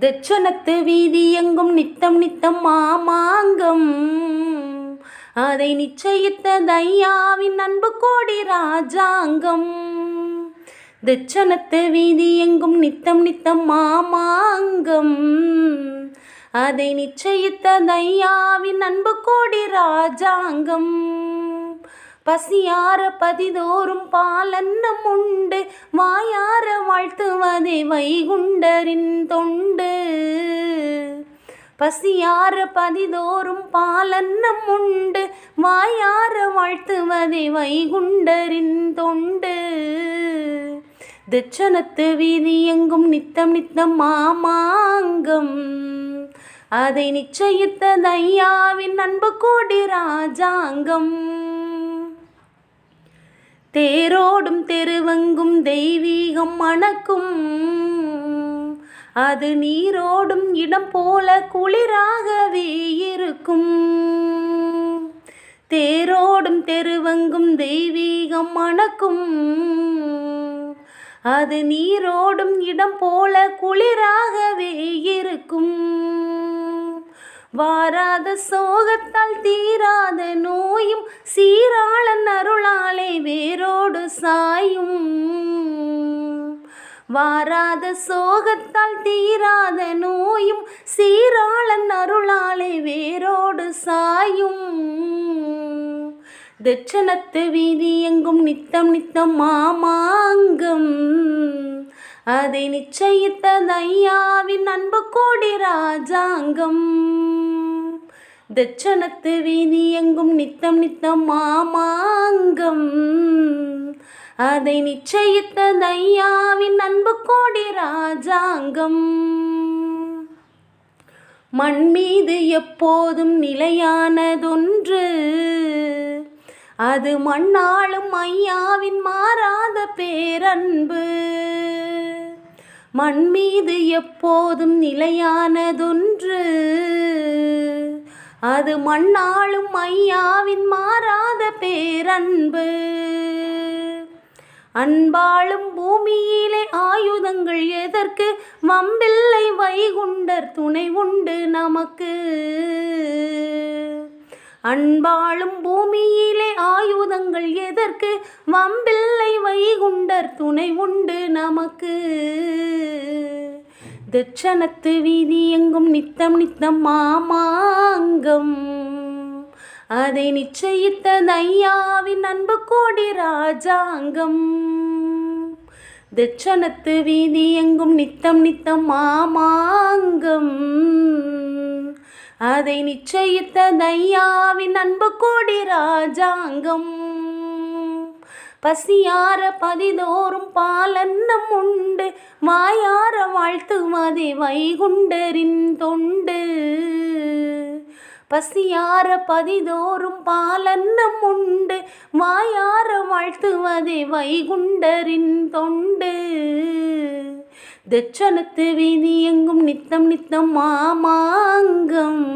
தட்சணத்து வீதி எங்கும் நித்தம் நித்தம் மாமாங்கம். அதை நிச்சயித்த தையாவின் அன்பு கோடி ராஜாங்கம். தட்சணத்து வீதி எங்கும் நித்தம் நித்தம் மாமாங்கம். அதை நிச்சயித்த தையாவின் அன்பு கோடி ராஜாங்கம். பசியார பதிதோறும் பாலன்னம் உண்டு. வாயார வாழ்த்துவதே வைகுண்டரின் தொண்டு. பசியார பதிதோறும் பாலன்னம் உண்டு. வாயார வாழ்த்துவதே வைகுண்டரின் தொண்டு. தட்சணத்து வீதி எங்கும் நித்தம் நித்தம் மாமாங்கம். அதை நிச்சயித்த தையாவின் அன்பு கோடி ராஜாங்கம். தேரோடும் தெருவெங்கும் தெய்வீகம் மணக்கும். அது நீரோடும் இடம் போல குளிராகவே இருக்கும். தேரோடும் தெருவெங்கும் தெய்வீகம் மணக்கும். அது நீரோடும் இடம் போல குளிராகவே இருக்கும். வாராத சோகத்தால் தீராத நோயும் சீராளன் அருளாலே வேரோடு சாயும். வாராத சோகத்தால் தீராத நோயும் சீராளன் அருளாலே வேரோடு சாயும். தட்சணத்து வீதி எங்கும் நித்தம் நித்தம் மாமாங்கம். அதை நிச்சயித்த தையாவின் அன்பு கோடி ராஜாங்கம். தட்சணத்து வீதி எங்கும் நித்தம் நித்தம் மாமாங்கம். அதை நிச்சயித்த தையாவின் அன்பு கோடி ராஜாங்கம். மண் மீது எப்போதும் நிலையானதொன்று. அது மண்ணாளும் ஐயாவின் மாறாத பேரன்பு. மண் மீது எப்போதும் நிலையானதொன்று. அது மண்ணாளும் ஐயாவின் மாறாத பேரன்பு. அன்பாளும் பூமியிலே ஆயுதங்கள் எதற்கு? மம்பிள்ளை வைகுண்டர் துணை உண்டு நமக்கு. அன்பாளும் பூமியிலே ஆயுதங்கள் எதற்கு? வம்பில்லை வைகுண்டர் துணை உண்டு நமக்கு. தட்சணத்து வீதி எங்கும் நித்தம் நித்தம் மாமாங்கம். அதை நிச்சயித்த தையாவின் அன்பு கோடி ராஜாங்கம். தட்சணத்து வீதி எங்கும் நித்தம் நித்தம் மாமாங்கம். அதை நிச்சயித்த தையாவின் அன்பு கோடி ராஜாங்கம். பசியார பதிதோறும் பாலன்னம் உண்டு. வாயார வாழ்த்துவதே வைகுண்டரின் தொண்டு. பசியார பதிதோறும் பாலன்னம் உண்டு. வாயார வாழ்த்துவதே வைகுண்டரின் தொண்டு. தட்சணத்து வீதி எங்கும் நித்தம் நித்தம் மாமாங்கம்.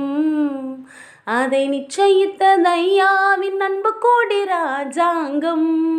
அதை நிச்சயித்த தையாவின் அன்பு கோடி ராஜாங்கம்.